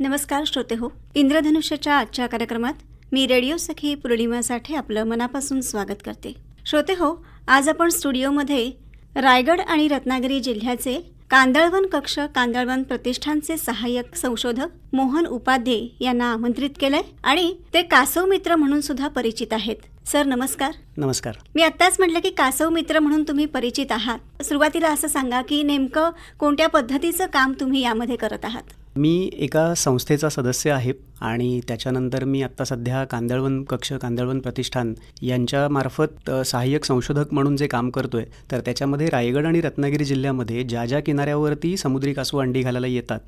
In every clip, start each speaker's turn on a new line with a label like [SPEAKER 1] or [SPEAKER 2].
[SPEAKER 1] नमस्कार श्रोते हो इंद्रधनुष्याच्या आजच्या कार्यक्रमात मी रेडिओ सखी पौर्णिमासाठी आपलं मनापासून स्वागत करते. श्रोते हो आज आपण स्टुडिओमध्ये रायगड आणि रत्नागिरी जिल्ह्याचे कांदळवन कक्ष कांदळवन प्रतिष्ठानचे सहाय्यक संशोधक मोहन उपाध्ये यांना आमंत्रित केलंय आणि ते कासव मित्र म्हणून सुद्धा परिचित आहेत. सर नमस्कार.
[SPEAKER 2] नमस्कार.
[SPEAKER 1] मी आत्ताच म्हटलं की कासव मित्र म्हणून तुम्ही परिचित आहात. सुरुवातीला असं सांगा की नेमकं कोणत्या पद्धतीचं काम तुम्ही यामध्ये करत आहात?
[SPEAKER 2] मी एका संस्थेचा सदस्य आहे आणि त्याच्यानंतर मी आत्ता सध्या कांदळवन कक्ष कांदळवन प्रतिष्ठान यांच्यामार्फत सहाय्यक संशोधक म्हणून जे काम करतोय तर त्याच्यामध्ये रायगड आणि रत्नागिरी जिल्ह्यामध्ये ज्या ज्या किनाऱ्यावरती समुद्री कासव अंडी घालायला येतात.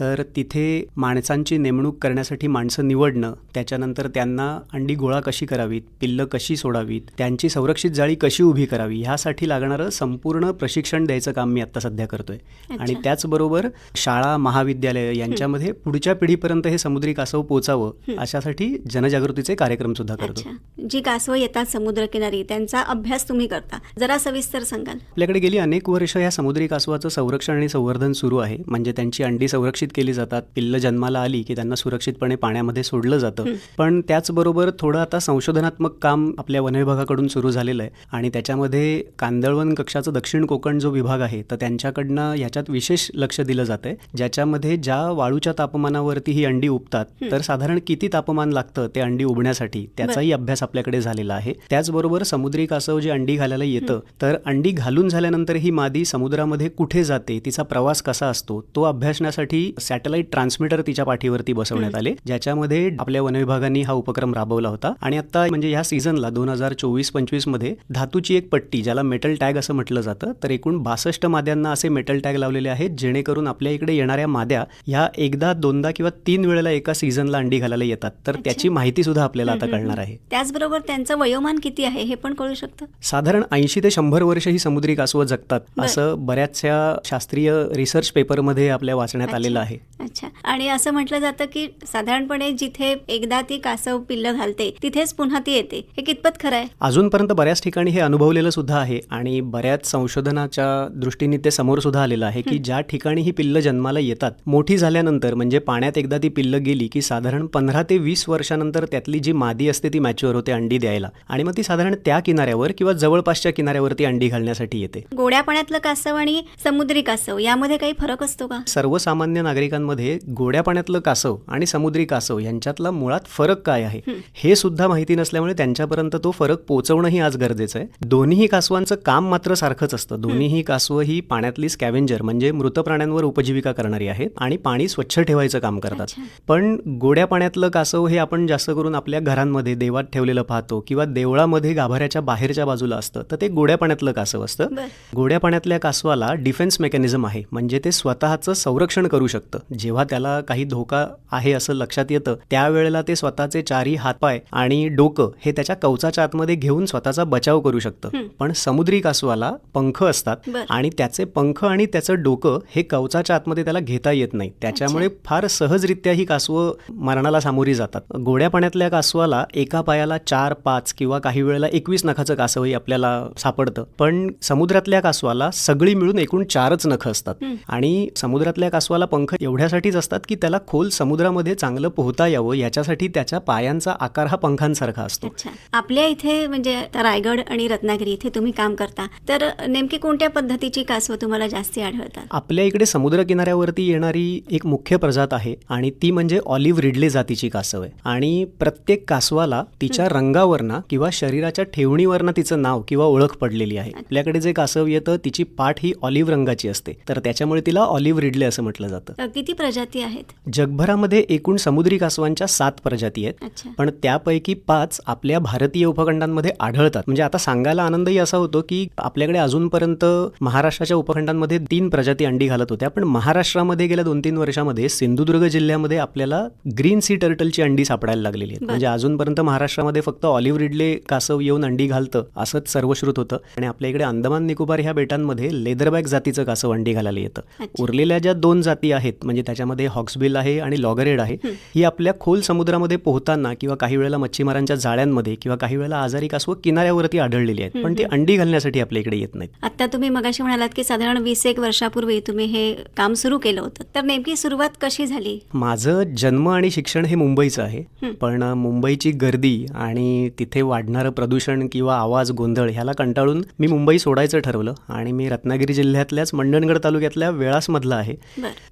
[SPEAKER 2] तर तिथे माणसांची नेमणूक करण्यासाठी माणसं निवडणं त्याच्यानंतर त्यांना अंडी गोळा कशी करावीत पिल्लं कशी सोडावीत त्यांची संरक्षित जाळी कशी उभी करावी ह्यासाठी लागणारं संपूर्ण प्रशिक्षण द्यायचं काम मी आत्ता सध्या करतोय आणि. त्याचबरोबर शाळा महाविद्यालय यांच्यामध्ये पुढच्या पिढीपर्यंत हे समुद्री कासव पोचावं अशासाठी जनजागृतीचे कार्यक्रम सुद्धा करतो.
[SPEAKER 1] जी कासवं येतात समुद्रकिनारी त्यांचा अभ्यास तुम्ही करता. जरा सविस्तर सांगाल.
[SPEAKER 2] आपल्याकडे गेली अनेक वर्ष या समुद्री कासवाचं संरक्षण आणि संवर्धन सुरू आहे. म्हणजे त्यांची अंडी संरक्षित केली जातात. पिल्लं जन्माला आली की त्यांना सुरक्षितपणे पाण्यामध्ये सोडलं जातं. पण त्याचबरोबर थोडं आता संशोधनात्मक काम आपल्या वन विभागाकडून सुरू झालेलं आहे. आणि त्याच्यामध्ये कांदळवन कक्षाचं दक्षिण कोकण जो विभाग आहे तर त्यांच्याकडनं ह्याच्यात विशेष लक्ष दिलं जातं आहे ज्याच्यामध्ये ज्या वाळूच्या तापमानावरती ही अंडी उबतात. तर साधारण किती तापमान लागतं ते अंडी उबण्यासाठी? त्याचाही अभ्यास आपल्याकडे झालेला आहे. त्याचबरोबर समुद्री कासव जे अंडी घालायला येतं तर अंडी घालून झाल्यानंतर ही मादी समुद्रामध्ये कुठे जाते? तिचा प्रवास कसा असतो? तो अभ्यासण्यासाठी सॅटेलाइट ट्रान्समीटर तिच्या पाठीवरती बसवण्यात आले ज्याच्यामध्ये आपल्या वन विभागाने हा उपक्रम राबवला होता. आणि आता म्हणजे या सीझनला दोन हजार चोवीस पंचवीसमध्ये धातूची एक पट्टी ज्याला मेटल टॅग असं म्हटलं जातं तर एकूण बासष्ट माद्यांना असे मेटल टॅग लावलेले आहेत जेणेकरून आपल्या इकडे येणाऱ्या माद्या ह्या एकदा दोनदा किंवा तीन वेळेला एका सीझनला अंडी घालायला येतात. तर त्याची माहिती सुद्धा आपल्याला आता कळणार आहे.
[SPEAKER 1] त्याचबरोबर त्यांचं वयोमान किती आहे हे पण कळू शकतं?
[SPEAKER 2] साधारण ऐंशी ते शंभर वर्ष ही समुद्री कासवं जगतात. असं बऱ्याचशा शास्त्रीय रिसर्च पेपरमध्ये आपल्या वाचण्यात आलेलं आहे.
[SPEAKER 1] अच्छा. आणि असं म्हटलं जातं की साधारणपणे जिथे एकदा ती कासव पिल्लं घालते तिथेच पुन्हा ती येते. हे कितपत खरं आहे?
[SPEAKER 2] अजूनपर्यंत बऱ्याच ठिकाणी हे अनुभवलेलं सुद्धा आहे आणि बऱ्याच संशोधनाच्या दृष्टीने ते समोर सुद्धा आलेलं आहे की ज्या ठिकाणी ही पिल्लं जन्माला येतात मोठी झाल्यानंतर म्हणजे पाण्यात एकदा ती पिल्लं गेली की साधारण पंधरा ते वीस वर्षानंतर त्यातली जी मादी असते ती मॅच्युअर होते अंडी द्यायला. आणि मग ती साधारण त्या किनाऱ्यावर किंवा जवळपासच्या किनाऱ्यावरती अंडी घालण्यासाठी येते.
[SPEAKER 1] गोड्या पाण्यातलं कासव आणि समुद्री कासव यामध्ये काही फरक असतो का?
[SPEAKER 2] सर्वसामान्य नागरिकांमध्ये गोड्या पाण्यातलं कासव आणि समुद्री कासव यांच्यातला मुळात फरक काय आहे हे. सुद्धा माहिती नसल्यामुळे त्यांच्यापर्यंत तो फरक पोहोचवणंही आज गरजेचं आहे. दोन्ही कासवांचं काम मात्र सारखंच असतं. दोन्हीही कासवं ही पाण्यातली स्कॅव्हेंजर म्हणजे मृत प्राण्यांवर उपजीविका करणारी आहेत आणि पाणी स्वच्छ ठेवायचं काम करतात. पण गोड्या पाण्यातलं कासव हे आपण जास्त करून आपल्या घरांमध्ये देवात ठेवलेलं पाहतो किंवा देवळामध्ये गाभाऱ्याच्या बाहेरच्या बाजूला असतं तर ते गोड्या पाण्यातलं कासव असतं. गोड्या पाण्यातल्या कासवाला डिफेन्स मेकॅनिझम आहे म्हणजे ते स्वतःचं संरक्षण करू शकतं जेव्हा त्याला काही धोका आहे असं लक्षात येतं त्यावेळेला ते स्वतःचे चारही हातपाय आणि डोकं हे त्याच्या कवचाच्या आतमध्ये घेऊन स्वतःचा बचाव करू शकतं पण समुद्री कासवाला पंख असतात. आणि त्याचे पंख आणि त्याचं डोकं हे कवचाच्या आतमध्ये त्याला घेता येत नाही त्याच्यामुळे फार सहजरित्या ही कासवं मरणाला सामोरी जातात. गोड्या पाण्यातल्या कासवाला एका पायाला चार पाच किंवा काही वेळेला एकवीस नखाचं कासवही आपल्याला सापडतं. पण समुद्रातल्या कासवाला सगळी मिळून एकूण चारच नख असतात. आणि समुद्रातल्या कासवाला पंख एवढ्यासाठीच असतात की त्याला खोल समुद्रामध्ये चांगलं पोहता यावं याच्यासाठी त्याच्या पायांचा आकार हा पंखांसारखा असतो.
[SPEAKER 1] आपल्या इथे म्हणजे रायगड आणि रत्नागिरी इथे तुम्ही काम करता. तर नेमकी कोणत्या पद्धतीची कासवं तुम्हाला जास्ती आढळतात?
[SPEAKER 2] आपल्या इकडे समुद्र किनाऱ्यावरती येणारी एक मुख्य प्रजात आहे आणि ती म्हणजे ऑलिव्ह रिडले जातीची कासव आहे. आणि प्रत्येक कासवाला तिच्या रंगावरनं किंवा शरीराच्या ठेवणीवरनं तिचं नाव किंवा ओळख पडलेली आहे. आपल्याकडे जे कासव येतं तिची पाठ ही ऑलिव्ह रंगाची असते. तर त्याच्यामुळे तिला ऑलिव्ह रिडले असं म्हटलं जातं.
[SPEAKER 1] किती प्रजाती आहेत?
[SPEAKER 2] जगभरामध्ये एकूण समुद्री कासवांच्या सात प्रजाती आहेत. पण त्यापैकी पाच आपल्या भारतीय उपखंडांमध्ये आढळतात. म्हणजे आता सांगायला आनंदही असा होतो की आपल्याकडे अजूनपर्यंत महाराष्ट्राच्या उपखंडांमध्ये तीन प्रजाती अंडी घालत होत्या. पण महाराष्ट्रामध्ये गेल्या दोन तीन वर्षामध्ये सिंधुदुर्ग जिल्ह्यामध्ये आपल्याला ग्रीन सी टर्टलची अंडी सापडायला लागलेली आहेत. म्हणजे अजूनपर्यंत महाराष्ट्रामध्ये फक्त ऑलिव्ह रिडले कासव येऊन अंडी घालतं असंच सर्वश्रुत होतं. आणि आपल्या इकडे अंदमान निकोबार ह्या बेटांमध्ये लेदरबॅक जातीचं कासव अंडी घालायला येतं. उरलेल्या ज्या दोन जाती आहेत म्हणजे त्याच्यामध्ये हॉक्सबिल आहे आणि लॉगरेड आहे ही. आपल्या खोल समुद्रामध्ये पोहताना किंवा काही वेळेला मच्छीमारांच्या जाळ्यांमध्ये किंवा काही वेळेला आजारी कासव किनाऱ्यावरती आढळलेली आहेत. पण ती अंडी घालण्यासाठी आपल्या इकडे येत नाहीत.
[SPEAKER 1] आता तुम्ही मगाशी म्हणालात की साधारण वीस एक वर्षापूर्वी तुम्ही हे काम सुरू केलं होतं. तर नेमकी सुरुवात कशी झाली?
[SPEAKER 2] माझं जन्म आणि शिक्षण हे मुंबईचं आहे. पण मुंबईची गर्दी आणि तिथे वाढणारं प्रदूषण किंवा आवाज गोंधळ ह्याला कंटाळून मी मुंबई सोडायचं ठरवलं. आणि मी रत्नागिरी जिल्ह्यातल्याच मंडणगड तालुक्यातल्या वेळासमधला आहे.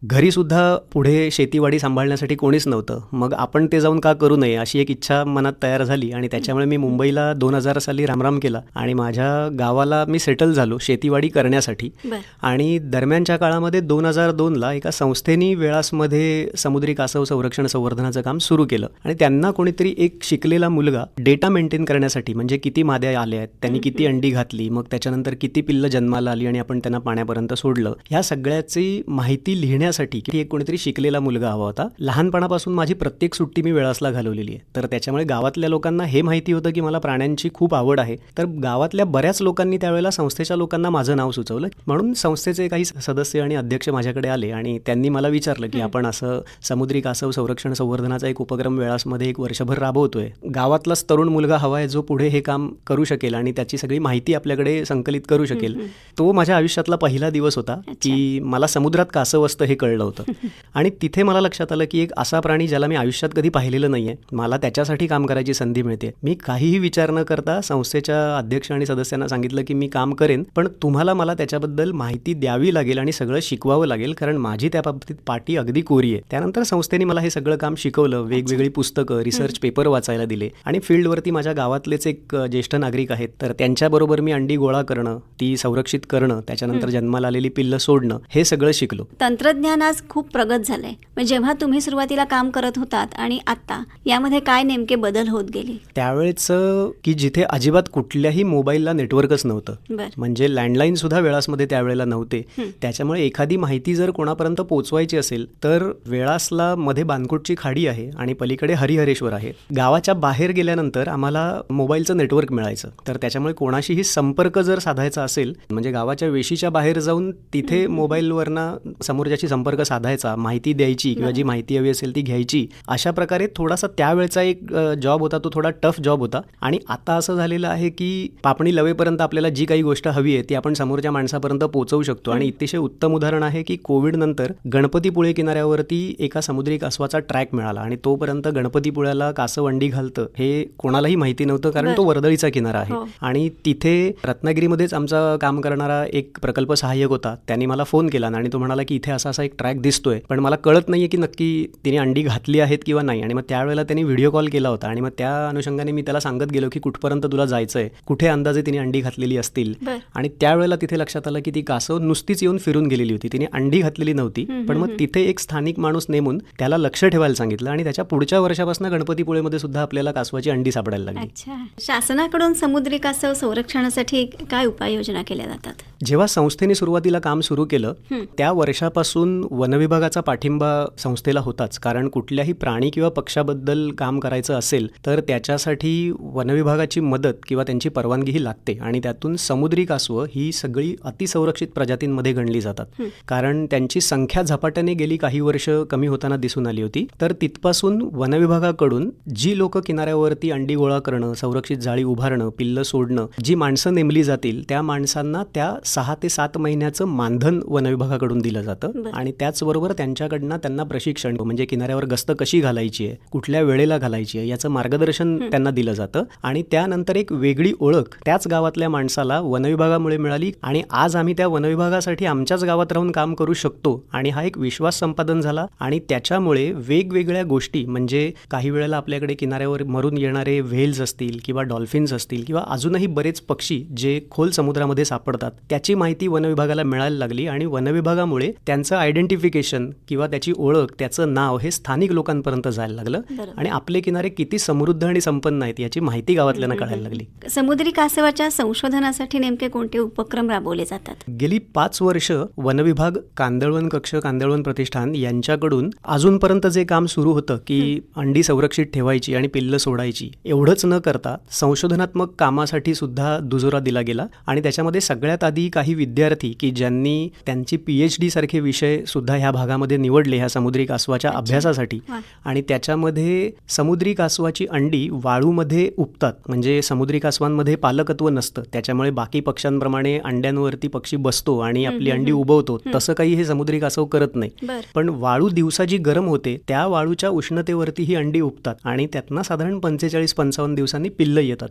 [SPEAKER 2] घरी सुद्धा पुढे शेतीवाडी सांभाळण्यासाठी कोणीच नव्हतं. मग आपण ते जाऊन का करू नये अशी एक इच्छा मनात तयार झाली आणि त्याच्यामुळे मी मुंबईला दोन हजार साली रामराम केला आणि माझ्या गावाला मी सेटल झालो शेतीवाडी करण्यासाठी. आणि दरम्यानच्या काळामध्ये दोन हजार दोनला एका संस्थेनी वेळासमध्ये समुद्री कासव संरक्षण संवर्धनाचं काम सुरू केलं. आणि त्यांना कोणीतरी एक शिकलेला मुलगा डेटा मेंटेन करण्यासाठी म्हणजे किती माद्या आल्या आहेत त्यांनी किती अंडी घातली मग त्याच्यानंतर किती पिल्लं जन्माला आली आणि आपण त्यांना पाण्यापर्यंत सोडलं ह्या सगळ्याची माहिती लिहिण्यासाठी की एक कोणीतरी शिकलेला मुलगा हवा होता. लहानपणापासून माझी प्रत्येक सुट्टी मी वेळासला घालवलेली आहे. तर त्याच्यामुळे गावातल्या लोकांना हे माहिती होतं की मला प्राण्यांची खूप आवड आहे. तर गावातल्या बऱ्याच लोकांनी त्यावेळेला संस्थेच्या लोकांना माझं नाव सुचवलं. म्हणून संस्थेचे काही सदस्य आणि अध्यक्ष माझ्याकडे आले आणि त्यांनी मला विचारलं की आपण असं समुद्री कासव संरक्षण संवर्धनाचा एक उपक्रम वेळासमध्ये एक वर्षभर राबवतोय. गावातलाच तरुण मुलगा हवा आहे जो पुढे हे काम करू शकेल आणि त्याची सगळी माहिती आपल्याकडे संकलित करू शकेल. तो माझ्या आयुष्यातला पहिला दिवस होता की मला समुद्रात कासव असतं हे कळलं होतं. आणि तिथे मला लक्षात आलं की एक असा प्राणी ज्याला मी आयुष्यात कधी पाहिलेलं नाहीये. मला त्याच्यासाठी काम करायची संधी मिळते. मी काहीही विचार न करता संस्थेच्या अध्यक्ष आणि सदस्यांना सांगितलं की मी काम करेन पण तुम्हाला मला त्याच्याबद्दल माहिती द्यावी लागेल आणि सगळं शिकवावं लागेल कारण माझी त्या बाबतीत पाठी अगदी कोरी आहे. त्यानंतर संस्थेने मला हे सगळं काम शिकवलं वेगवेगळी पुस्तकं रिसर्च पेपर वाचायला दिले. आणि फील्डवरती माझ्या गावातलेच एक ज्येष्ठ नागरिक आहेत. तर त्यांच्याबरोबर मी अंडी गोळा करणं ती संरक्षित करणं त्याच्यानंतर जन्माला आलेली पिल्लं सोडणं हे सगळं शिकलो.
[SPEAKER 1] तंत्रज्ञान आज खूप प्रगत झालंय. जेव्हा तुम्ही सुरुवातीला काम करत होतात आणि आता यामध्ये काय नेमके बदल होत गेले?
[SPEAKER 2] त्यावेळेचं की जिथे अजिबात कुठल्याही मोबाईलला नेटवर्कच नव्हतं. म्हणजे लँडलाईन सुद्धा वेळासमध्ये त्यावेळेला नव्हते. त्याच्यामुळे एखादी माहिती जर कोणापर्यंत पोहोचवायची असेल तर वेळासला मध्ये बानकोटची खाडी आहे आणि पलीकडे हरिहरेश्वर आहे. गावाच्या बाहेर गेल्यानंतर आम्हाला मोबाईलचं नेटवर्क मिळायचं. तर त्याच्यामुळे कोणाशीही संपर्क जर साधायचा असेल म्हणजे गावाच्या वेशीच्या बाहेर जाऊन तिथे मोबाईलवरनं समोरच्याशी संपर्क साधायचा माहिती द्यायची किंवा जी माहिती हवी असेल ती घ्यायची अशा प्रकारे थोडासा त्यावेळचा एक जॉब होता तो थोडा टफ जॉब होता. आणि आता असं झालेलं आहे की पापणी लवेपर्यंत आपल्याला जी काही गोष्ट हवी आहे ती आपण समोरच्या माणसापर्यंत पोहोचवू शकतो. आणि अतिशय उत्तम उदाहरण आहे की कोविड नंतर गणपतीपुळे किनाऱ्यावरती एका समुद्री कासवाचा ट्रॅक मिळाला आणि तोपर्यंत गणपतीपुळ्याला कासव अंडी घालतं हे कोणालाही माहिती नव्हतं कारण तो वर्दळीचा किनारा आहे.
[SPEAKER 1] हो.
[SPEAKER 2] आणि तिथे रत्नागिरीमध्येच आमचा काम करणारा एक प्रकल्प सहाय्यक होता. त्यांनी मला फोन केला आणि तो म्हणाला की इथे असा असा एक ट्रॅक दिसतोय. पण मला कळत नाहीये की नक्की तिने अंडी घातली आहेत किंवा नाही. आणि मग त्यावेळेला त्यांनी व्हिडिओ कॉल केला होता. आणि मग त्या अनुषंगाने मी त्याला सांगत गेलो की कुठपर्यंत तुला जायचंय? कुठे अंदाजे तिने अंडी घातलेली असतील? आणि त्यावेळेला तिथे लक्षात आलं की ती कासव नुसतीच येऊन फिरून गेलेली होती. तिने अंडी घातलेली नव्हती. पण मग तिथे एक स्थानिक माणूस नेमून त्याला लक्ष ठेवायला सांगितलं आणि त्याच्या पुढच्या वर्षापासून गणपतीपुळेमध्ये सुद्धा आपल्याला कासवाची अंडी सापडायला लागली.
[SPEAKER 1] अच्छा. शासनाकडून समुद्री कासव संरक्षणासाठी काय उपाययोजना केल्या जातात?
[SPEAKER 2] जेव्हा संस्थेने सुरुवातीला काम सुरू केलं. त्या वर्षापासून वनविभागाचा पाठिंबा संस्थेला होताच. कारण कुठल्याही प्राणी किंवा पक्षाबद्दल काम करायचं असेल तर त्याच्यासाठी वनविभागाची मदत किंवा त्यांची परवानगीही लागते. आणि त्यातून समुद्री कासवं ही सगळी अतिसंरक्षित प्रजातींमध्ये गणली जातात. कारण त्यांची संख्या झपाट्याने गेली काही वर्ष कमी होताना दिसून आली होती. तर तिथपासून वनविभागाकडून जी लोक किनाऱ्यावरती अंडी गोळा करणं संरक्षित जाळी उभारणं पिल्लं सोडणं जी माणसं नेमली जातील त्या माणसांना त्या सहा ते सात महिन्याचं मानधन वनविभागाकडून दिलं जातं. आणि त्याचबरोबर त्यांच्याकडनं त्यांना प्रशिक्षण म्हणजे किनाऱ्यावर गस्त कशी घालायची आहे कुठल्या वेळेला घालायची आहे याचं मार्गदर्शन त्यांना दिलं जातं. आणि त्यानंतर एक वेगळी ओळख त्याच गावातल्या माणसाला वनविभागामुळे मिळाली आणि आज आम्ही त्या वनविभागासाठी आमच्याच गावात राहून काम करू शकतो आणि हा एक विश्वास संपादन झाला. आणि त्याच्यामुळे वेगवेगळ्या गोष्टी म्हणजे काही वेळेला आपल्याकडे किनाऱ्यावर मरून येणारे व्हेल्स असतील किंवा डॉल्फिन्स असतील किंवा अजूनही बरेच पक्षी जे खोल समुद्रामध्ये सापडतात त्याची माहिती वनविभागाला मिळायला लागली आणि वनविभागामुळे त्यांचं आयडेंटिफिकेशन किंवा त्याची ओळख त्याचं नाव हे स्थानिक लोकांपर्यंत जायला लागलं. आणि आपले किनारे किती समृद्ध आणि संपन्न आहेत याची माहिती गावातल्यांना कळायला लागली.
[SPEAKER 1] समुद्री कासवाच्या संशोधनासाठी नेमके कोणते उपक्रम राबवले जातात?
[SPEAKER 2] गेली पाच वर्ष वनविभाग कांदळवन कक्ष कांदळवन प्रतिष्ठान यांच्याकडून अजूनपर्यंत जे काम सुरू होतं की अंडी संरक्षित ठेवायची आणि पिल्लं सोडायची एवढंच न करता संशोधनात्मक कामासाठी सुद्धा दुजोरा दिला गेला. आणि त्याच्यामध्ये सगळ्यात आधी काही विद्यार्थी की ज्यांनी त्यांची पी एच डी सारखे विषय सुद्धा ह्या भागामध्ये निवडले ह्या समुद्री कासवाच्या अभ्यासासाठी. आणि त्याच्यामध्ये समुद्री कासवाची अंडी वाळूमध्ये उपतात म्हणजे समुद्री कासवांमध्ये पालकत्व नसतं. त्याच्यामुळे बाकी पक्ष्यांप्रमाणे अंड्यांवरती पक्षी बसतो आणि आपली अंडी उबवतो. तसं काही हे समुद्री कासव करत नाही. पण वाळू दिवसा जी गरम होते त्या वाळूच्या उष्णतेवरती ही अंडी उबतात. आणि त्यातनं साधारण पंचेचाळीस पंचावन्न दिवसांनी पिल्लं येतात.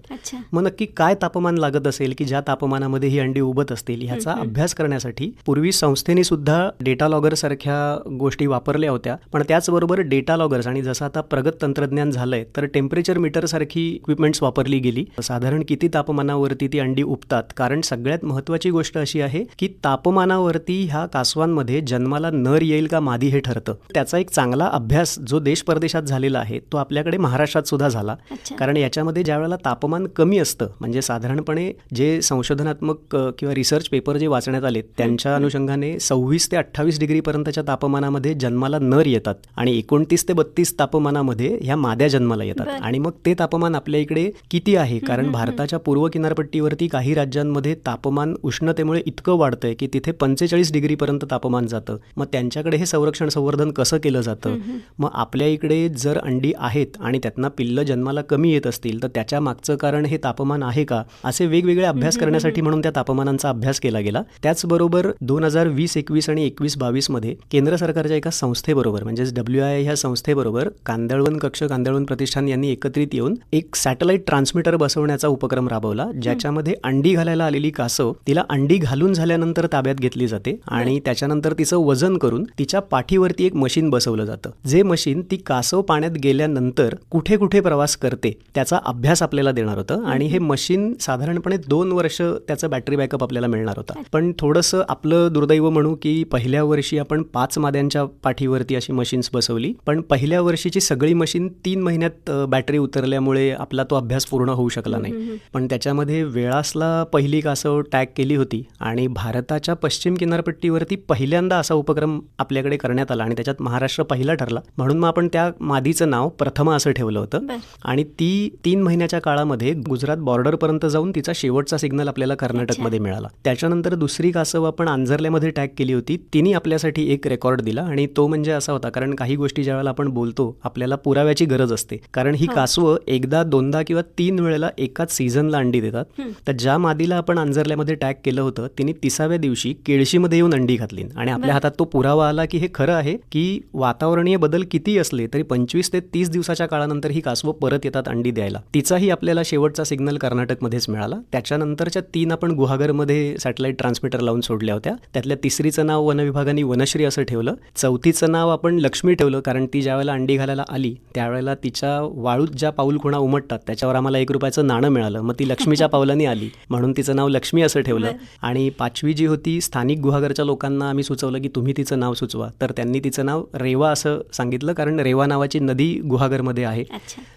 [SPEAKER 2] मग नक्की काय तापमान लागत असेल की ज्या तापमानामध्ये ही अंडी उबत असतील ह्याचा अभ्यास करण्यासाठी. पूर्वी संस्थेने सुद्धा डेटा लॉगर सारख्या गोष्टी वापरल्या होत्या पण त्याचबरोबर डेटा लॉगर्स आणि जसं आता प्रगत तंत्रज्ञान झालंय तर टेम्परेचर मीटर सारखी इक्विपमेंट्स वापरली गेली. साधारण किती तापमानावरती ती अंडी उबतात? कारण सगळ्यात महत्वाची गोष्ट अशी आहे की तापमानावरती ह्या कासवांमध्ये जन्माला नर येईल का मादी हे ठरतं. त्याचा एक चांगला अभ्यास जो देश परदेशात झालेला आहे तो आपल्याकडे महाराष्ट्रात सुद्धा झाला. कारण याच्यामध्ये ज्या वेळेला तापमान कमी असतं म्हणजे साधारणपणे जे संशोधनात्मक किंवा रिसर्च पेपर जे वाचण्यात आले त्यांच्या अनुषंगाने सव्वीस ते अठ्ठावीस डिग्रीपर्यंतच्या तापमानामध्ये जन्माला नर येतात आणि एकोणतीस ते बत्तीस तापमानामध्ये ह्या माद्या जन्माला येतात. आणि मग ते तापमान आपल्या इकडे किती आहे? कारण भारताच्या पूर्व किनारपट्टीवरती काही राज्यांमध्ये तापमान उष्णतेमुळे इतकं वाढतंय की तिथे पंचेचाळीस डिग्रीपर्यंत तापमान जातं. मग त्यांच्याकडे हे संरक्षण संवर्धन कसं केलं जातं? मग आपल्या इकडे जर अंडी आहेत आणि त्यातनं पिल्लं जन्माला कमी येत असतील तर त्याच्या मागचं कारण हे तापमान आहे का? असे वेगवेगळे अभ्यास करण्यासाठी म्हणून त्या तापमानांचा अभ्यास केला गेला. त्याचबरोबर दोन हजार वीस एकवीस आणि एकवीस बावीसमध्ये केंद्र सरकारच्या एका संस्थेबरोबर म्हणजेच डब्ल्यू आय ह्या संस्थेबरोबर कांदळवन कक्ष कांदळवन प्रतिष्ठान यांनी एकत्रित येऊन एक सॅटेलाइट ट्रान्समीटर बसवण्याचा उपक्रम राबवला ज्याच्यामध्ये अंडी घालायला आलेली कासव तिला अंडी घालून झाल्यानंतर ताब्यात घेतली जाते आणि त्याच्यानंतर तिचं वजन करून तिच्या पाठीवरती एक मशीन बसवलं जातं. जे मशीन ती कासव पाण्यात गेल्यानंतर कुठे कुठे प्रवास करते त्याचा अभ्यास आपल्याला देणार होतं. आणि हे मशीन साधारणपणे दोन वर्ष त्याचं बॅटरी बॅकअप आपल्याला मिळणार होता. पण थोडंसं आपलं दुर्दैव म्हणू की पहिल्या वर्षी आपण पाच माद्यांच्या पाठीवरती अशी मशीन्स बसवली. पण पहिल्या वर्षीची सगळी मशीन तीन महिन्यात बॅटरी उतरल्यामुळे आपला तो अभ्यास पूर्ण होऊ शकला नाही. पण त्याच्यामध्ये वेळासला पहिली कासव टॅग केली होती आणि भारताच्या पश्चिम किनारपट्टीवरती पहिल्यांदा असा उपक्रम आपल्याकडे करण्यात आला आणि त्याच्यात महाराष्ट्र पहिला ठरला. म्हणून मग आपण त्या मादीचं नाव प्रथमा असं ठेवलं होतं. आणि ती तीन महिन्याच्या काळामध्ये गुजरात बॉर्डरपर्यंत जाऊन तिचा शेवटचा सिग्नल आपल्याला कर्नाटकमध्ये मिळाला. त्याच्यानंतर दुसरी कासव आपण आंजर्ल्यामध्ये टॅग केली होती. तिने आपल्यासाठी एक रेकॉर्ड दिला आणि तो म्हणजे असा होता. कारण काही गोष्टी ज्यावेळेला आपण बोलतो आपल्याला पुराव्याची गरज असते. कारण ही कासवं एकदा दोनदा किंवा तीन वेळेला एकाच सीझनला अंडी देतात. तर ज्या मादीला आपण आंजर्ल्यामध्ये टॅग केलं होतं तिने तिसाव्या दिवशी केळशीमध्ये येऊन अंडी घातली आणि आपल्या हातात तो पुरावा आला की हे खरं आहे की वातावरणीय बदल किती असले तरी पंचवीस ते तीस दिवसाच्या काळानंतर ही कासवं परत येतात अंडी द्यायला. तिचाही आपल्याला शेवटचा सिग्नल कर्नाटकमध्येच मिळाला. त्याच्यानंतरच्या तीन आपण गुहागरमध्ये सॅटेलाइट ट्रान्समीटर लावून सोडल्या होत्या. त्यातल्या तिसरीचं नाव वनविभागाने वनश्री असं ठेवलं. चौथीचं नाव आपण लक्ष्मी ठेवलं कारण ती ज्यावेळेला अंडी घालायला आली त्यावेळेला तिच्या वाळूत ज्या पाऊल खुणा उमटतात त्याच्यावर आम्हाला एक रुपयाचं नाणं मिळालं. मग ती लक्ष्मीच्या पावलांनी आली. म्हणून तिचं नाव लक्ष्मी असं ठेवलं. आणि पाचवी जी होती स्थानिक गुहागरच्या लोकांना आम्ही सुचवलं की तुम्ही तिचं नाव सुचवा. तर त्यांनी तिचं नाव रेवा असं सांगितलं कारण रेवा नावाची नदी गुहागरमध्ये आहे.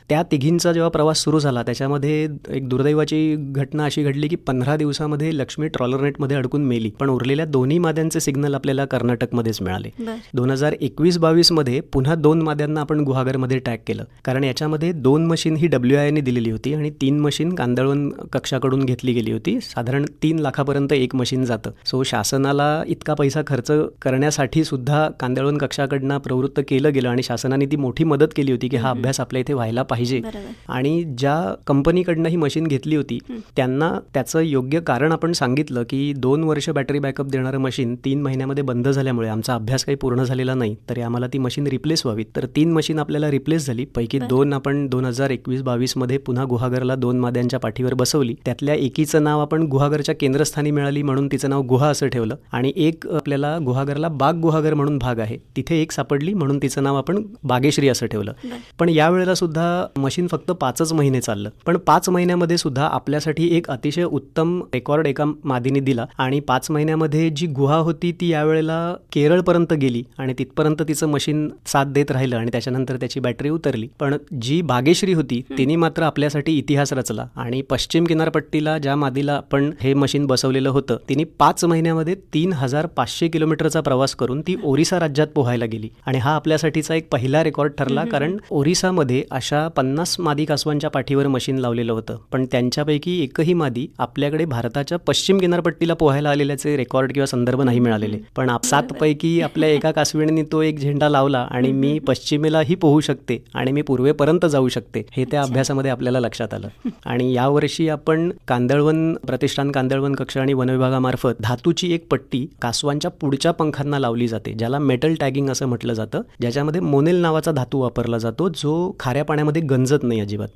[SPEAKER 2] त्या तिघींचा जेव्हा प्रवास सुरू झाला त्याच्यामध्ये एक दुर्दैवाची घटना अशी घडली की पंधरा दिवसामध्ये लक्ष्मी ट्रॉलरनेटमध्ये अडकून मेली पण उरलेल्या दोन्ही माद्यांचे सिग्नल आपल्याला कर्नाटकमध्येच मिळाले. दोन हजार एकवीस बावीसमध्ये पुन्हा दोन माद्यांना आपण गुहागरमध्ये टॅग केलं कारण याच्यामध्ये दोन मशीन ही डब्ल्यू आयने दिलेली होती आणि तीन मशीन कांदळवन कक्षाकडून घेतली गेली होती. साधारण तीन लाखापर्यंत एक मशीन जातं. सो शासनाला इतका पैसा खर्च करण्यासाठी सुद्धा कांदळवन कक्षाकडनं प्रवृत्त केलं गेलं आणि शासनाने ती मोठी मदत केली होती की हा अभ्यास आपल्या इथे व्हायला पाहिजे. आणि ज्या कंपनीकडनं ही मशीन घेतली होती त्यांना त्याचं योग्य कारण आपण सांगितलं की दोन वर्ष बॅटरी बॅकअप देणारं मशीन तीन महिन्यामध्ये बंद झाल्यामुळे आमचा अभ्यास काही पूर्ण झालेला नाही तरी आम्हाला ती मशीन रिप्लेस व्हावी. तर तीन मशीन आपल्याला रिप्लेस झाली. पैकी दोन आपण दोन हजार एकवीस बावीसमध्ये पुन्हा गुहागरला दोन माद्यांच्या पाठीवर बसवली. त्यातल्या एकीचं नाव आपण गुहागरच्या केंद्रस्थानी मिळाली म्हणून तिचं नाव गुहा असं ठेवलं. आणि एक आपल्याला गुहागरला बाग गुहागर म्हणून भाग आहे. तिथे एक सापडली म्हणून तिचं नाव आपण बागेश्री असं ठेवलं. पण यावेळेला सुद्धा मशीन फक्त पाचच महिने चाललं. पण पाच महिन्यामध्ये सुद्धा आपल्यासाठी एक अतिशय उत्तम रेकॉर्ड एका मादीने दिला. आणि पाच महिन्यामध्ये जी गुहा होती ती यावेळेला केरळपर्यंत गेली आणि तिथपर्यंत तिचं मशीन साथ देत राहिलं आणि त्याच्यानंतर त्याची बॅटरी उतरली. पण जी बागेश्री होती तिने मात्र आपल्यासाठी इतिहास रचला आणि पश्चिम किनारपट्टीला ज्या मादीला आपण हे मशीन बसवलेलं होतं तिने पाच महिन्यामध्ये तीन हजार पाचशे किलोमीटरचा प्रवास करून ती ओरिसा राज्यात पोहायला गेली. आणि हा आपल्यासाठीचा एक पहिला रेकॉर्ड ठरला कारण ओरिसामध्ये अशा पन्नास मादी कासवांच्या पाठीवर मशीन लावलेलं होतं. पण त्यांच्यापैकी एकही मादी आपल्याकडे भारताच्या पश्चिम किनारपट्टीला पोहायला आलेल्याचे रेकॉर्ड किंवा संदर्भ नाही मिळालेले. पण आप- सात पैकी आपल्या एका कासविणीने तो एक झेंडा लावला आणि मी पश्चिमेलाही पोहू शकते आणि मी पूर्वेपर्यंत जाऊ शकते हे त्या अभ्यासामध्ये आपल्याला लक्षात आलं. आणि यावर्षी आपण कांदळवन प्रतिष्ठान कांदळवन कक्ष आणि वनविभागामार्फत धातूची एक पट्टी कासवांच्या पुढच्या पंखांना लावली जाते ज्याला मेटल टॅगिंग असं म्हटलं जातं. ज्याच्यामध्ये मोनेल नावाचा धातू वापरला जातो जो खाऱ्या पाण्यामध्ये गंजत नाही अजिबात.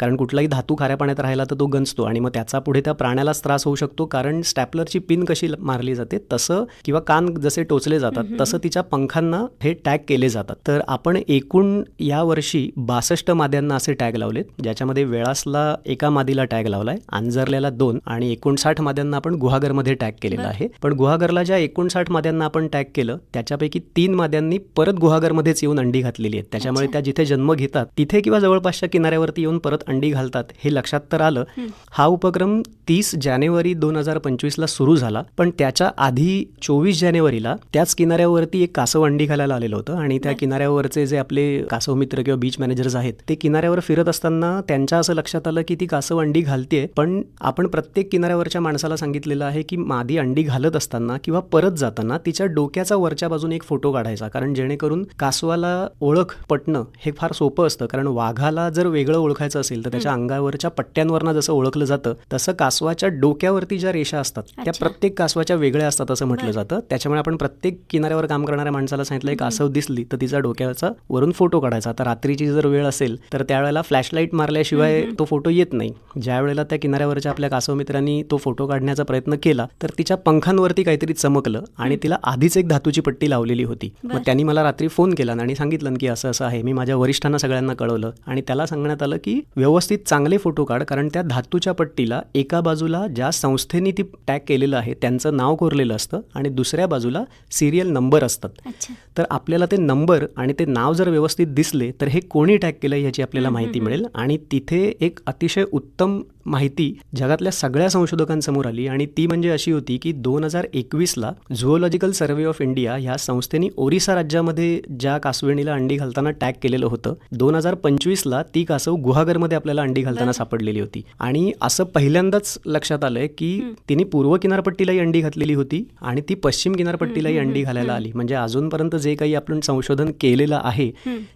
[SPEAKER 2] कारण कुठलाही धातू खाऱ्या पाण्यात राहिला तर तो गंजतो आणि मग त्याचा पुढे त्या प्राण्यालाच त्रास होऊ शकतो कारण स्टॅपलरची पिन कशी मारली जाते तसं किंवा कान जसे टोचले जातात तसं तिच्या पंखांना हे टॅग केले जातात. तर आपण एकूण यावर्षी बासष्ट माद्यांना असे टॅग लावलेत ज्याच्यामध्ये वेळासला एका मादीला टॅग लावलाय आंजरल्याला दोन आणि एकोणसाठ माद्यांना आपण गुहागरमध्ये टॅग केलेला आहे. पण गुहागरला ज्या एकोणसाठ माद्यांना आपण टॅग केलं त्याच्यापैकी तीन माद्यांनी परत गुहागरमध्येच येऊन अंडी घातलेली आहेत. त्याच्यामुळे त्या जिथे जन्म घेतात तिथे किंवा जवळपासच्या किनाऱ्यावरती येऊन परत अंडी घालतात हे लक्षात तर आलं. हा उपक्रम तीस जानेवारी दोन हजार पंचवीसला सुरू झाला. पण त्याच्या आधी चोवीस जानेवारीला त्याच किनाऱ्यावरती एक कासव अंडी घालायला आलेलं होतं आणि त्या किनाऱ्यावरचे जे आपले कासव मित्र किंवा बीच मॅनेजर्स आहेत ते किनाऱ्यावर फिरत असताना त्यांच्या असं लक्षात आलं की ती कासव अंडी घालते पण आपण प्रत्येक किनाऱ्यावरच्या माणसाला सांगितलेलं आहे की मादी अंडी घालत असताना किंवा परत जाताना तिच्या डोक्याचा वरच्या बाजूने एक फोटो काढायचा. कारण जेणेकरून कासवाला ओळख पटणं हे फार सोपं असतं. कारण वाघाला जर वेगळं ओळखायचं असेल तर त्याच्या अंगावरच्या पट्ट्यांवरनं जसं ओळखलं जातं तसं कासवाच्या डोक्यावरती ज्या रेषा असतात. त्या. प्रत्येक कासवाच्या वेगळ्या असतात असं म्हटलं जातं. त्याच्यामुळे आपण प्रत्येक किनाऱ्यावर काम करणाऱ्या माणसाला सांगितलं एक कासव दिसली तर तिचा डोक्याचा वरून फोटो काढायचा. आता रात्रीची जर वेळ असेल तर त्यावेळेला फ्लॅशलाईट मारल्याशिवाय तो फोटो येत नाही. ज्या वेळेला त्या किनाऱ्यावरच्या आपल्या कासव मित्रांनी तो फोटो काढण्याचा प्रयत्न केला तर तिच्या पंखांवरती काहीतरी चमकलं आणि तिला आधीच एक धातूची पट्टी लावलेली होती. मग त्यांनी मला रात्री फोन केला आणि सांगितलं की असं असं आहे. मी माझ्या वरिष्ठांना सगळ्यांना कळवलं आणि त्याला सांगण्यात आलं की व्यवस्थित चांगले फोटो काढ कारण त्या धातूच्या पट्टीला एका बाजूला ज्या संस्थेने ती टॅग केलेलं आहे त्यांचं नाव कोरलेलं असतं आणि दुसऱ्या बाजूला सिरियल नंबर असतात. तर आपल्याला ते नंबर आणि ते नाव जर व्यवस्थित दिसले तर हे कोणी टॅग केलं याची आपल्याला माहिती मिळेल. आणि तिथे एक अतिशय उत्तम माहिती जगातल्या सगळ्या संशोधकांसमोर आली आणि ती म्हणजे अशी होती की दोन हजार एकवीसला झुओलॉजिकल सर्व्हे ऑफ इंडिया ह्या संस्थेने ओरिसा राज्यामध्ये ज्या कासवेणीला अंडी घालताना टॅग केलेलं होतं दोन हजार पंचवीसला ती कासव गुहागरमध्ये आपल्याला अंडी घालताना सापडलेली होती. आणि असं पहिल्यांदाच लक्षात आलंय की तिने पूर्व किनारपट्टीलाही अंडी घातलेली होती आणि ती पश्चिम किनारपट्टीलाही अंडी घालायला आली. म्हणजे अजूनपर्यंत जे काही आपण संशोधन केलेलं आहे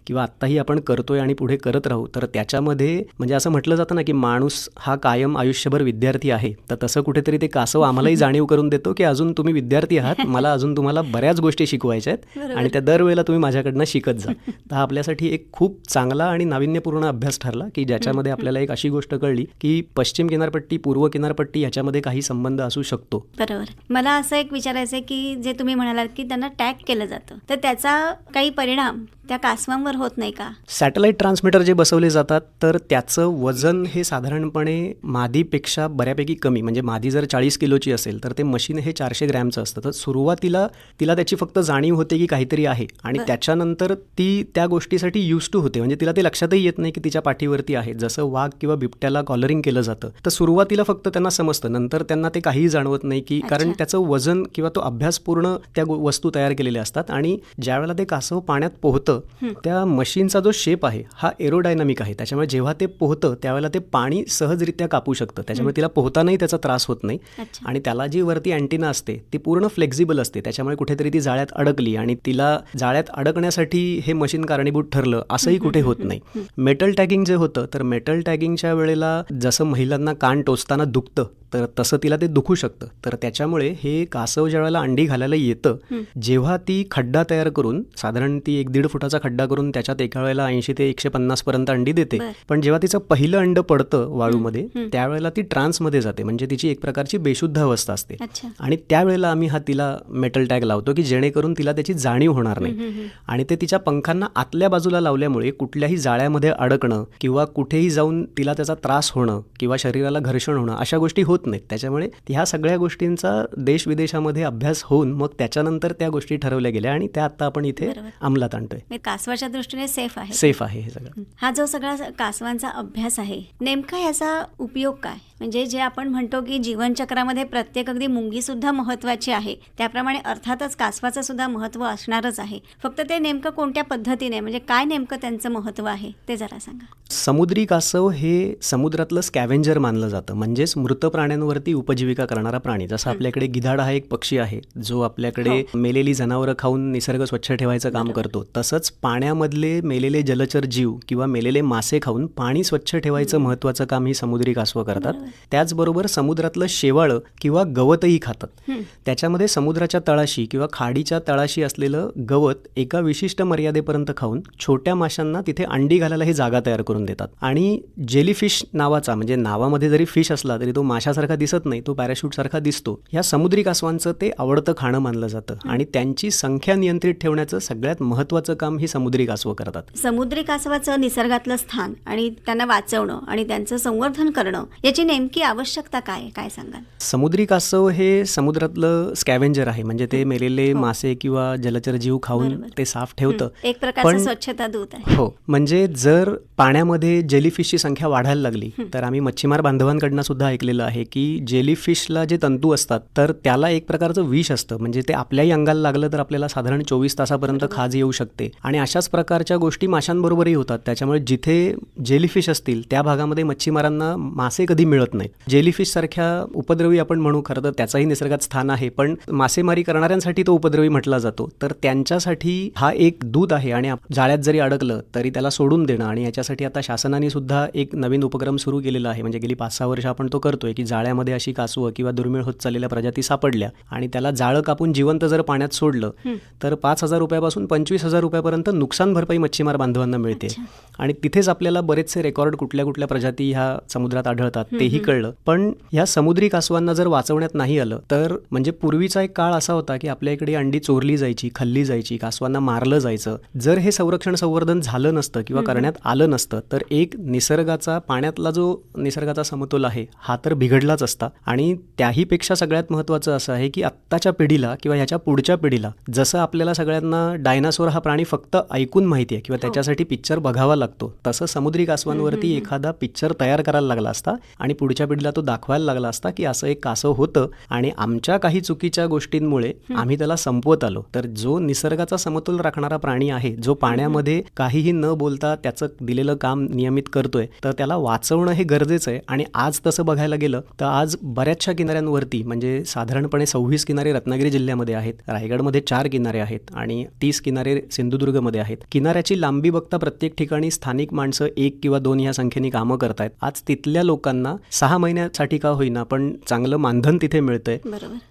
[SPEAKER 2] किंवा आत्ताही आपण करतोय आणि पुढे करत राहू तर त्याच्यामध्ये म्हणजे असं म्हटलं जातं ना की माणूस हा कायम आयुष्यभर विद्यार्थी आहे. तर तसं कुठेतरी ते कासव आम्हालाही जाणीव करून देतो की अजून तुम्ही विद्यार्थी आहात. मला अजून तुम्हाला बऱ्याच गोष्टी शिकवायच्या आहेत. आणि त्या दरवेळेला तुम्ही माझ्याकडनं शिकत जा. तर हा आपल्यासाठी एक खूप चांगला आणि नाविन्यपूर्ण अभ्यास ठरला की ज्याच्यामध्ये आपल्याला एक अशी गोष्ट कळली की पश्चिम किनारपट्टी पूर्व किनारपट्टी याच्यामध्ये काही संबंध असू शकतो.
[SPEAKER 1] बरोबर. मला असं एक विचारायचं आहे की जे तुम्ही म्हणालात की त्यांना टॅग केलं जातं. तर त्याचा काही परिणाम त्या कासवांवर होत नाही का?
[SPEAKER 2] सॅटेलाईट ट्रान्समीटर जे बसवले जातात तर त्याचं वजन हे साधारणपणे मादीपेक्षा बऱ्यापैकी कमी म्हणजे मादी जर चाळीस किलोची असेल तर ते मशीन हे चारशे ग्रॅमचं असतं. तर सुरुवातीला तिला त्याची फक्त जाणीव होते की काहीतरी आहे आणि त्याच्यानंतर ती त्या गोष्टीसाठी यूज टू होते. म्हणजे तिला ते लक्षातही येत नाही की तिच्या पाठीवरती आहे. जसं वाघ किंवा बिबट्याला कॉलरिंग केलं जातं तर सुरुवातीला फक्त त्यांना समजतं. नंतर त्यांना ते काहीही जाणवत नाही की कारण त्याचं वजन किंवा तो अभ्यास पूर्ण त्या वस्तू तयार केलेल्या असतात आणि ज्यावेळेला ते कासव पाण्यात पोहतं त्या मशीनचा जो शेप आहे हा एरोडायनामिक आहे. त्याच्यामुळे जेव्हा ते पोहतं त्यावेळेला ते पाणी सहजरित्या कापू शकतं. त्याच्यामुळे तिला पोहतानाही त्याचा त्रास होत नाही. आणि त्याला जी वरती अँटिना असते ती पूर्ण फ्लेक्झिबल असते. त्याच्यामुळे कुठेतरी ती जाळ्यात अडकली आणि तिला जाळ्यात अडकण्यासाठी हे मशीन कारणीभूत ठरलं असंही कुठे होत नाही. मेटल टॅगिंग जे होतं तर मेटल टॅगिंगच्या वेळेला जसं महिलांना कान टोचताना दुखतं तर तसं तिला ते दुखू शकतं. तर त्याच्यामुळे हे कासव ज्या वेळेला अंडी घालायला येतं जेव्हा ती खड्डा तयार करून साधारण ती एक दीड फुटाचा खड्डा करून त्याच्यात एका वेळेला ऐंशी ते एकशे पन्नास पर्यंत अंडी देते. पण जेव्हा तिचं पहिलं अंड पडतं वाळूमध्ये त्यावेळेला ती ट्रान्समध्ये जाते. म्हणजे तिची एक प्रकारची बेशुद्ध अवस्था असते. आणि त्यावेळेला आम्ही हा तिला मेटल टॅग लावतो की जेणेकरून तिला त्याची जाणीव होणार नाही. आणि ते तिच्या पंखांना आतल्या बाजूला लावल्यामुळे कुठल्याही जाळ्यामध्ये अडकणं किंवा कुठेही जाऊन तिला त्याचा त्रास होणं किंवा शरीराला घर्षण होणं अशा गोष्टी होत नाहीत. त्याच्यामुळे ह्या सगळ्या गोष्टींचा देश विदेशामध्ये अभ्यास होऊन मग त्याच्यानंतर त्या गोष्टी ठरवल्या गेल्या आणि त्या आता आपण इथे. अंमलात आणतोय.
[SPEAKER 1] कासवाच्या दृष्टीने सेफ आहे.
[SPEAKER 2] सेफ आहे हे सगळं.
[SPEAKER 1] हा. जो सगळा कासवांचा अभ्यास आहे नेमका याचा उपयोग काय? म्हणजे जे आपण म्हणतो की जीवनचक्रामध्ये प्रत्येक अगदी मुंगी सुद्धा महत्वाची आहे. त्याप्रमाणे अर्थातच कासवाचं सुद्धा महत्त्व असणारच आहे. फक्त ते नेमकं कोणत्या पद्धतीने म्हणजे काय नेमकं त्यांचं महत्त्व आहे ते जरा सांगा.
[SPEAKER 2] समुद्री कासव हे समुद्रातलं स्कॅव्हेंजर मानलं जातं. म्हणजेच मृत प्राण्यांवरती उपजीविका करणारा प्राणी. जसं आपल्याकडे गिधाड हा एक पक्षी आहे जो आपल्याकडे मेलेली जनावरं खाऊन निसर्ग स्वच्छ ठेवायचं काम करतो. तसंच पाण्यामधले मेलेले जलचर जीव किंवा मेलेले मासे खाऊन पाणी स्वच्छ ठेवायचं महत्वाचं काम ही समुद्री कासवं करतात. त्याचबरोबर समुद्रातलं शेवाळं किंवा गवतही खातात. त्याच्यामध्ये समुद्राच्या तळाशी किंवा खाडीच्या तळाशी असलेलं गवत एका विशिष्ट मर्यादेपर्यंत खाऊन छोट्या माशांना तिथे अंडी घालायला ही जागा तयार करून देतात. आणि जेलीफिश नावाचा म्हणजे नावामध्ये जरी फिश असला तरी तो माशासारखा दिसत नाही तो पॅराशूट सारखा दिसतो. ह्या समुद्री कासवांचं ते आवडतं खाणं मानलं जातं. आणि त्यांची संख्या नियंत्रित ठेवण्याचं सगळ्यात महत्वाचं काम ही समुद्री कासवं करतात.
[SPEAKER 1] समुद्री कासवाचं निसर्गातलं स्थान आणि त्यांना वाचवणं आणि त्यांचं संवर्धन करणं याची नेमकी आवश्यकता काय? काय सांगाल?
[SPEAKER 2] समुद्री कासव हे समुद्रातलं स्कॅव्हेंजर आहे. म्हणजे ते मेलेले मासे किंवा जलचर जीव खाऊन. ते साफ ठेवतं.
[SPEAKER 1] एक प्रकारचं
[SPEAKER 2] पण-
[SPEAKER 1] स्वच्छता दूत आहे.
[SPEAKER 2] हो. म्हणजे जर पाण्यामध्ये जेलीफिशची संख्या वाढायला लागली तर आम्ही मच्छीमार बांधवांकडनं सुद्धा ऐकलेलं आहे की जेलीफिशला जे तंतू असतात तर त्याला एक प्रकारचं विष असतं. म्हणजे ते आपल्याही अंगाला लागलं तर आपल्याला साधारण चोवीस तासापर्यंत खाज येऊ शकते. आणि अशाच प्रकारच्या गोष्टी माशांबरोबरही होतात. त्याच्यामुळे जिथे जेलीफिश असतील त्या भागामध्ये मच्छीमारांना मासे कधी मिळत नाहीत. जेलीफिश सारख्या उपद्रवी आपण म्हणू खरं तर त्याचाही निसर्गात स्थान आहे पण मासेमारी करणाऱ्यांसाठी तो उपद्रवी म्हटला जातो. तर त्यांच्यासाठी हा एक दूत आहे आणि जाळ्यात जरी अडकलं तरी त्याला सोडून देणं आणि याच्यासाठी आता शासनाने सुद्धा एक नवीन उपक्रम सुरू केलेला आहे. म्हणजे गेली पाच सहा वर्ष आपण तो करतोय की जाळ्यामध्ये अशी कासवं किंवा दुर्मिळ होत चाललेल्या प्रजाती सापडल्या आणि त्याला जाळं कापून जिवंत जर पाण्यात सोडलं तर पाच हजार रुपयापासून पंचवीस हजार रुपयापर्यंत नुकसान भरपाई मच्छीमार बांधवांना मिळते. आणि तिथेच आपल्याला बरेचसे रेकॉर्ड कुठल्या कुठल्या प्रजाती ह्या समुद्रात आढळतात तेही कळलं. पण ह्या समुद्री कासवांना जर वाचवण्यात नाही आलं तर म्हणजे पूर्वीचा एक काळ असा होता की आपल्या इकडे अंडी चोरली जायची खाल्ली जायची कासवांना मारलं जायचं. जर हे संरक्षण संवर्धन झालं नसतं किंवा करण्यात आलं नसतं तर एक निसर्गाचा पाण्यातला जो निसर्गाचा समतोल आहे हा तर बिघडलाच असता. आणि त्याहीपेक्षा सगळ्यात महत्त्वाचं असं आहे की आत्ताच्या पिढीला किंवा ह्याच्या पुढच्या पिढीला जसं आपल्याला सगळ्यांना डायनासोर हा प्राणी फक्त ऐकून माहिती आहे किंवा त्याच्यासाठी पिक्चर बघावा लागतो तसं समुद्री कासवांवरती एखादा पिक्चर तयार करायला लागला असता आणि पुढच्या पिढीला तो दाखवायला लागला असता की असं एक कासव होतं आणि आमच्या काही चुकीच्या गोष्टींमुळे आम्ही त्याला संपवत आलो. तर जो निसर्गाचा समतोल राखणारा प्राणी आहे जो पाण्यामध्ये काहीही न बोलता त्याचं दिलेलं काम नियमित करतोय तर त्याला वाचवणं हे गरजेचं आहे. आणि आज तसं बघायला गेलं तर आज बऱ्याचशा किनाऱ्यांवरती म्हणजे साधारणपणे सव्वीस किनारे रत्नागिरी जिल्ह्यामध्ये आहेत रायगडमध्ये चार किनारे आहेत आणि तीस किनारे सिंधुदुर्गमध्ये आहेत. किनाऱ्याची लांबी बघता प्रत्येक ठिकाणी स्थानिक माणसं एक किंवा दोन ह्या संख्येने कामं करतायत. आज तिथल्या लोकांना सहा महिन्यासाठी का होईना पण चांगलं मानधन तिथे मिळतंय.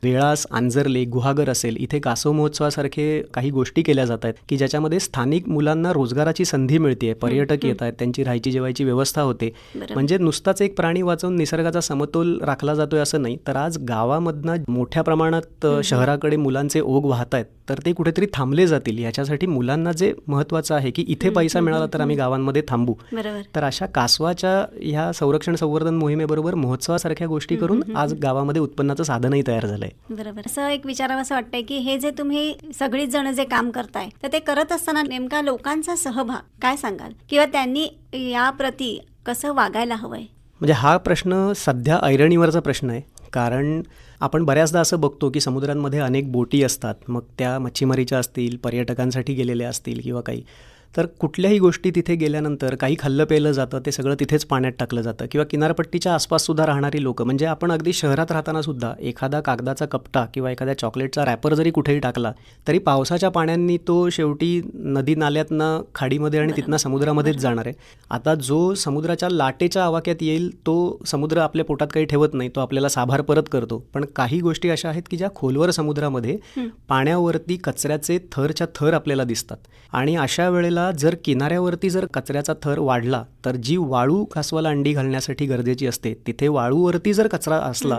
[SPEAKER 2] वेळास आंजरले गुहागर असेल इथे कासव महोत्सवासारखे काही गोष्टी केल्या जात आहेत की ज्याच्यामध्ये स्थानिक मुलांना रोजगाराची संधी मिळते पर्यटक येत आहेत त्यांची राहायची जेवायची व्यवस्था होते. म्हणजे नुसताच एक प्राणी वाचवून निसर्गाचा समतोल राखला जातोय असं नाही तर आज गावामधनं मोठ्या प्रमाणात शहराकडे मुलांचे ओघ वाहत आहेत तर ते कुठेतरी थांबले जातील. याच्यासाठी मुलांना जे महत्वाचं आहे की इथे पैसा मिळाला तर आम्ही गावांमध्ये थांबू. तर अशा कासवाच्या ह्या संरक्षण संवर्धन मोहिमेबरोबर महोत्सवासारख्या गोष्टी करून आज गावामध्ये उत्पन्नाचं साधनही तयार झालंय.
[SPEAKER 1] बरोबर. असं एक विचारावं असं वाटतंय की हे जे तुम्ही सगळीच जण जे काम करताय तर ते करत असताना नेमका लोकांचा सहभाग काय सांगाल? किंवा त्यांनी याप्रती कसं वागायला हवंय?
[SPEAKER 2] म्हणजे हा प्रश्न सध्या ऐरणीवरचा प्रश्न आहे. कारण आपण बऱ्याचदा असं बघतो की समुद्रांमध्ये अनेक बोटी असतात. मग त्या मच्छीमारीच्या असतील पर्यटकांसाठी गेलेल्या असतील किंवा काही. तर कुठल्याही गोष्टी तिथे गेल्यानंतर काही खाल्लं प्यायलं जातं ते सगळं तिथेच पाण्यात टाकलं जातं. किंवा किनारपट्टीच्या आसपास सुद्धा राहणारी लोकं म्हणजे आपण अगदी शहरात राहताना सुद्धा एखादा कागदाचा कपटा किंवा एखाद्या चॉकलेटचा रॅपर जरी कुठेही टाकला तरी पावसाच्या पाण्याने तो शेवटी नदी नाल्यातनं खाडीमध्ये आणि तिथनं समुद्रामध्येच जाणार आहे. आता जो समुद्राच्या लाटेच्या आवाक्यात येईल तो समुद्र आपल्या पोटात काही ठेवत नाही तो आपल्याला साभार परत करतो. पण काही गोष्टी अशा आहेत की ज्या खोलवर समुद्रामध्ये पाण्यावरती कचऱ्याचे थरच्या थर आपल्याला दिसतात. आणि अशा वेळेला जर किनाऱ्यावरती जर कचऱ्याचा थर वाढला तर जी वाळू कासवाला अंडी घालण्यासाठी गरजेची असते तिथे वाळूवरती जर कचरा असला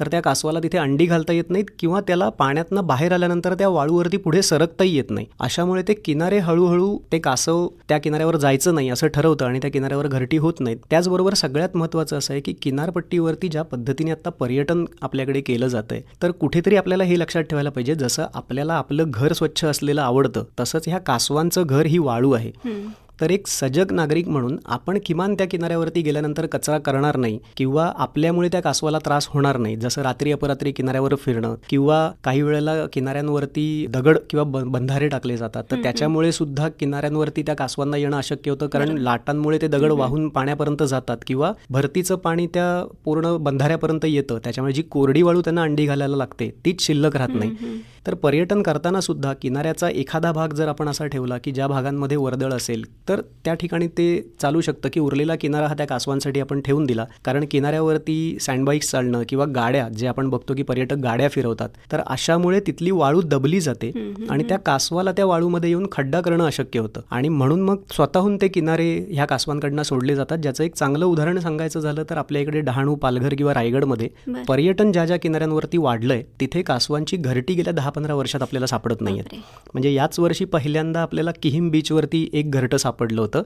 [SPEAKER 2] तर त्या कासवाला तिथे अंडी घालता येत नाहीत किंवा त्याला पाण्यातनं बाहेर आल्यानंतर त्या वाळूवरती पुढे सरकताही येत नाही. अशामुळे ते किनारे हळूहळू ते कासव त्या किनाऱ्यावर जायचं नाही असं ठरवतं आणि त्या किनाऱ्यावर घरटी होत नाहीत. त्याचबरोबर सगळ्यात महत्त्वाचं असं आहे की किनारपट्टीवरती ज्या पद्धतीने आता पर्यटन आपल्याकडे केलं जातं आहे तर कुठेतरी आपल्याला हे लक्षात ठेवायला पाहिजे जसं आपल्याला आपलं घर स्वच्छ असलेलं आवडतं तसंच ह्या कासवांचं घर ही वाळू आहे. तर एक सजग नागरिक म्हणून आपण किमान त्या किनाऱ्यावरती गेल्यानंतर कचरा करणार नाही किंवा आपल्यामुळे त्या कासवाला त्रास होणार नाही जसं रात्री अपरात्री किनाऱ्यावर फिरणं किंवा काही वेळेला किनाऱ्यांवरती दगड किंवा बंधारे टाकले जातात. तर त्याच्यामुळे सुद्धा किनाऱ्यांवरती त्या कासवांना येणं अशक्य होतं. कारण लाटांमुळे ते दगड वाहून पाण्यापर्यंत जातात किंवा भरतीचं पाणी त्या पूर्ण बंधाऱ्यापर्यंत येतं. त्याच्यामुळे जी कोरडी वाळू त्यांना अंडी घालायला लागते तीच शिल्लक राहत नाही. तर पर्यटन करताना सुद्धा किनाऱ्याचा एखादा भाग जर आपण असा ठेवला की ज्या भागांमध्ये वर्दळ असेल तर त्या ठिकाणी ते चालू शकतं की उरलेला किनारा हा त्या कासवांसाठी आपण ठेवून दिला. कारण किनाऱ्यावरती सँडबाईक्स चालणं किंवा गाड्या जे आपण बघतो की पर्यटक गाड्या फिरवतात तर अशामुळे तिथली वाळू दबली जाते आणि त्या कासवाला त्या वाळूमध्ये येऊन खड्डा करणं अशक्य होतं. आणि म्हणून मग स्वतःहून ते किनारे ह्या कासवांकडनं सोडले जातात. ज्याचं एक चांगलं उदाहरण सांगायचं झालं तर आपल्या इकडे डहाणू पालघर किंवा रायगडमध्ये. पर्यटन ज्या ज्या किनाऱ्यांवरती वाढलंय तिथे कासवांची घरटी गेल्या दहा पंधरा वर्षात आपल्याला सापडत नाहीयेत.
[SPEAKER 1] बापरे.
[SPEAKER 2] म्हणजे याच वर्षी पहिल्यांदा आपल्याला किहिम बीचवरती एक घरटं सापडलं होतं.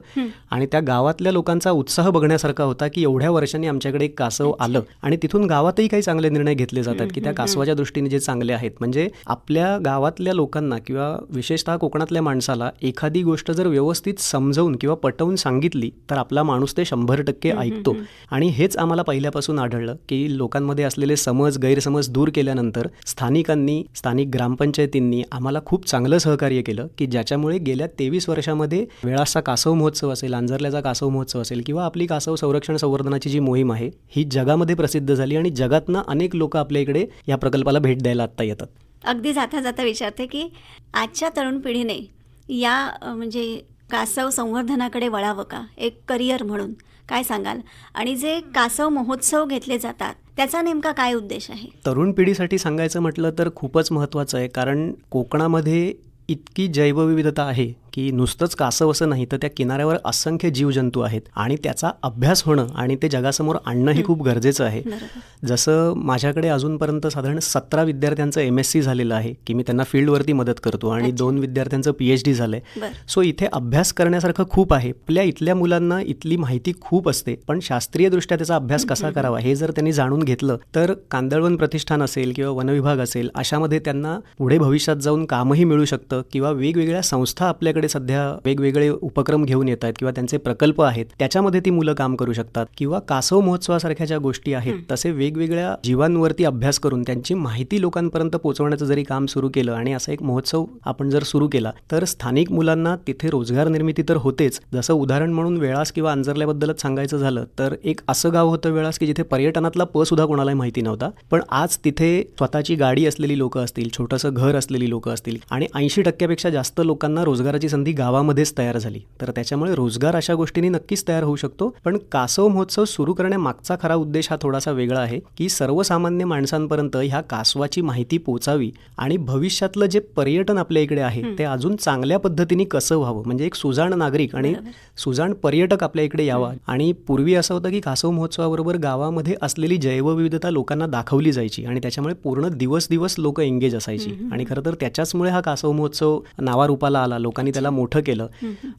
[SPEAKER 2] आणि त्या गावातल्या लोकांचा उत्साह बघण्यासारखा होता की एवढ्या वर्षांनी आमच्याकडे एक कासव आलं. आणि तिथून गावातही काही चांगले निर्णय घेतले जातात की त्या कासवाच्या दृष्टीने जे चांगले आहेत. म्हणजे आपल्या गावातल्या लोकांना किंवा विशेषतः कोकणातल्या माणसाला एखादी गोष्ट जर व्यवस्थित समजवून किंवा पटवून सांगितली तर आपला माणूस ते शंभर टक्के ऐकतो. आणि हेच आम्हाला पहिल्यापासून आढळलं की लोकांमध्ये असलेले समज गैरसमज दूर केल्यानंतर स्थानिकांनी स्थानिक ग्रामपंचायतींनी आम्हाला खूप चांगलं सहकार्य केलं की ज्याच्यामुळे गेल्या तेवीस वर्षामध्ये वेळाचा कासव महोत्सव असेल आंजरल्याचा कासव महोत्सव असेल किंवा आपली कासव संरक्षण संवर्धनाची जी मोहीम आहे ही जगामध्ये प्रसिद्ध झाली आणि जगातनं अनेक लोक आपल्या इकडे या प्रकल्पाला भेट द्यायला आत्ता येतात.
[SPEAKER 1] अगदी जाता जाता विचारते की आजच्या तरुण पिढीने या म्हणजे कासव संवर्धनाकडे वळावं का? एक करिअर म्हणून. काय सांगाल? आणि जे कासव महोत्सव घेतले जातात त्याचा नेमका काय उद्देश आहे?
[SPEAKER 2] तरुण पिढीसाठी सांगायचं म्हटलं तर खूपच महत्त्वाचं आहे कारण कोकणामध्ये इतकी जैवविविधता आहे की नुसतंच कासव असं नाही तर त्या किनाऱ्यावर असंख्य जीवजंतू आहेत आणि त्याचा अभ्यास होणं आणि ते जगासमोर आणणं हे. खूप गरजेचं आहे. जसं माझ्याकडे अजूनपर्यंत साधारण सतरा विद्यार्थ्यांचं एम एस सी झालेलं आहे की मी त्यांना फील्डवरती मदत करतो आणि दोन विद्यार्थ्यांचं पी एच डी झालं आहे
[SPEAKER 1] बरं.
[SPEAKER 2] सो इथे अभ्यास करण्यासारखं खूप आहे. आपल्या इथल्या मुलांना इथली माहिती खूप असते पण शास्त्रीयदृष्ट्या त्याचा अभ्यास कसा करावा हे. जर त्यांनी जाणून घेतलं तर कांदळवन प्रतिष्ठान असेल किंवा वनविभाग असेल अशामध्ये त्यांना पुढे भविष्यात जाऊन कामही मिळू शकतं किंवा वेगवेगळ्या संस्था आपल्याकडे सध्या वेगवेगळे उपक्रम घेऊन येत आहेत किंवा त्यांचे प्रकल्प आहेत त्याच्यामध्ये ती मुलं काम करू शकतात. किंवा कासव महोत्सवासारख्या ज्या गोष्टी आहेत तसे वेगवेगळ्या जीवांवरती अभ्यास करून त्यांची माहिती लोकांपर्यंत पोहोचवण्याचं जरी काम सुरू केलं आणि असा एक महोत्सव आपण जर सुरू केला तर स्थानिक मुलांना तिथे रोजगार निर्मिती तर होतेच. जसं उदाहरण म्हणून वेळास किंवा अंजरल्याबद्दलच सांगायचं झालं तर एक असं गाव होतं वेळास की जिथे पर्यटनातला प सुद्धा कोणालाही माहिती नव्हता. पण आज तिथे स्वतःची गाडी असलेली लोकं असतील छोटंसं घर असलेली लोकं असतील आणि ऐंशी टक्क्यापेक्षा जास्त लोकांना रोजगाराची संधी गावामध्येच तयार झाली. तर त्याच्यामुळे रोजगार अशा गोष्टींनी नक्कीच तयार होऊ शकतो. पण कासव महोत्सव सुरू करण्यामागचा खरा उद्देश हा थोडासा वेगळा आहे की सर्वसामान्य माणसांपर्यंत ह्या कासवाची माहिती पोचावी आणि भविष्यातलं जे पर्यटन आपल्या इकडे आहे ते अजून चांगल्या पद्धतीने कसं व्हावं? म्हणजे एक सुजाण नागरिक आणि सुजाण पर्यटक आपल्या इकडे यावा. आणि पूर्वी असं होतं की कासव महोत्सवाबरोबर गावामध्ये असलेली जैवविविधता लोकांना दाखवली जायची आणि त्याच्यामुळे पूर्ण दिवस दिवस लोक एंगेज असायची. आणि खरं तर त्याच्याचमुळे हा कासव महोत्सव नावारूपाला आला. लोकांनी त्याला मोठं केलं.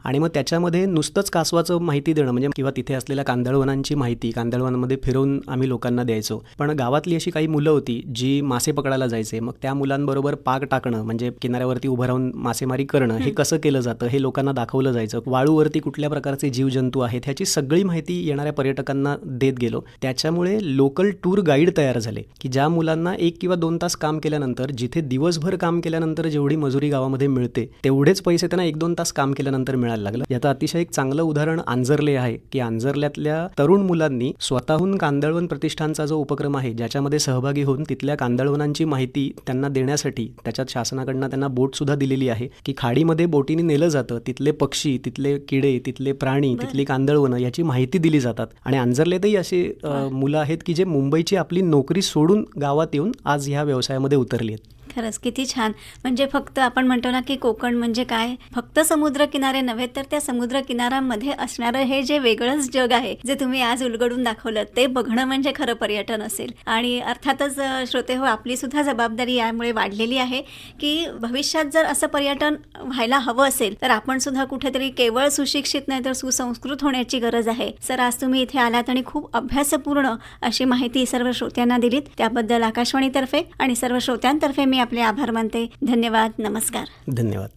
[SPEAKER 2] आणि मग त्याच्यामध्ये नुसतंच कासवाचं माहिती देणं म्हणजे किंवा तिथे असलेल्या कांदळवनांची माहिती कांदळवनामध्ये फिरवून आम्ही लोकांना द्यायचो. पण गावातली अशी काही मुलं होती जी मासे पकडायला जायचे मग त्या मुलांबरोबर पाक टाकणं म्हणजे किनाऱ्यावरती उभं राहून मासेमारी करणं हे कसं केलं जातं हे लोकांना दाखवलं जायचं. वाळूवरती कुठल्या प्रकारचे जीवजंतू आहेत ह्याची सगळी माहिती येणाऱ्या पर्यटकांना देत गेलो. त्याच्यामुळे लोकल टूर गाईड तयार झाले की ज्या मुलांना एक किंवा दोन तास काम केल्यानंतर जिथे दिवसभर काम केल्यानंतर जेवढी मजुरी गावामध्ये मिळते तेवढेच पैसे त्यांना एक दोन तास काम केल्यानंतर मिळायला लागलं. याचं अतिशय एक चांगलं उदाहरण आंजर्ले आहे की आंजर्ल्यातल्या तरुण मुलांनी स्वतःहून कांदळवन प्रतिष्ठानचा जो उपक्रम आहे ज्याच्यामध्ये सहभागी होऊन तिथल्या कांदळवनांची माहिती त्यांना देण्यासाठी त्याच्यात शासनाकडनं त्यांना बोट सुद्धा दिलेली आहे की खाडीमध्ये बोटीने नेलं जातं तिथले पक्षी तिथले किडे तिथले प्राणी तिथली कांदळवनं याची माहिती दिली जातात. आणि आंजर्ल्यातही अशी अ, मुलं आहेत की जे मुंबईची आपली नोकरी सोडून गावात येऊन आज ह्या व्यवसायामध्ये उतरली आहेत.
[SPEAKER 1] खरंच किती छान. म्हणजे फक्त आपण म्हणतो ना की कोकण म्हणजे काय? फक्त समुद्रकिनारे नव्हे तर त्या समुद्रकिनाऱ्यांमध्ये असणारं हे जे वेगळंच जग आहे जे तुम्ही आज उलगडून दाखवलं ते बघणं म्हणजे खरं पर्यटन असेल. आणि अर्थातच श्रोते हो आपली सुद्धा जबाबदारी यामुळे वाढलेली आहे की भविष्यात जर असं पर्यटन व्हायला हवं असेल तर आपण सुद्धा कुठेतरी केवळ सुशिक्षित नाही तर सुसंस्कृत होण्याची गरज आहे. सर आज तुम्ही इथे आलात आणि खूप अभ्यासपूर्ण अशी माहिती सर्व श्रोत्यांना दिलीत. त्याबद्दल आकाशवाणीतर्फे आणि सर्व श्रोत्यांतर्फे मी आपले आभार मानते. धन्यवाद. नमस्कार.
[SPEAKER 2] धन्यवाद.